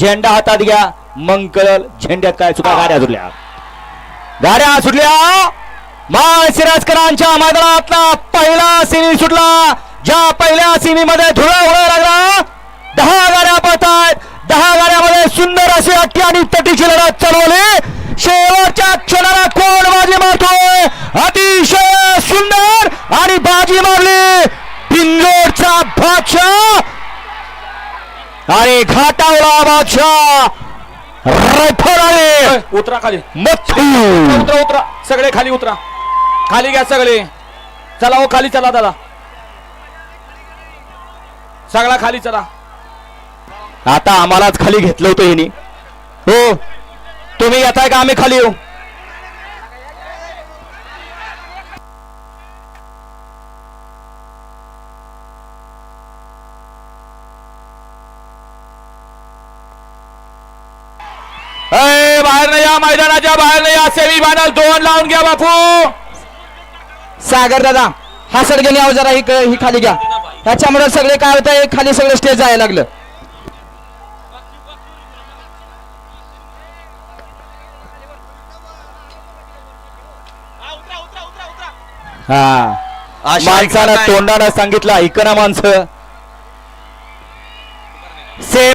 झेंडा हातात घ्या. मग कळल झेंड्यात काय चुका? गाड्या सुटल्या. गाड्या सुटल्या. माळशिराजकरांच्या मैदानातला पहिला सिमी सुटला. ज्या पहिल्या सिमी मध्ये धुळा उडा लागला. दहा गाड्या पळतायत दहा गाड्यामध्ये सुंदर अशी अट्टी आणि तटीची लढत चालवली शेवटच्या क्षणाला कोण बाजी मारतोय? अतिशय सुंदर आणि बाजी मारली पिंजोडचा बादशाह आणि घाटावला बादशाह. आणि उतरा खाली. मथू उतरा उतरा. सगळे खाली उतरा. खाली घ्या सगळे. चला हो खाली चला दादा सगळा खाली चला. आता आम्हालाच खाली घेतलं होतं हिने. हो तुम्ही येताय का? आम्ही खाली येऊ. मैदानाच्या बाहेर या सेमी फायनल दोन लावून घ्या बापू. सागर दादा हा सर घेणे आव जरा ही खाली घ्या. ह्याच्यामुळे सगळे काय होतं खाली सगळं स्टेज जायला लागलं. हा. माणसाला तोंडाला सांगितलं ऐकना माणसं. से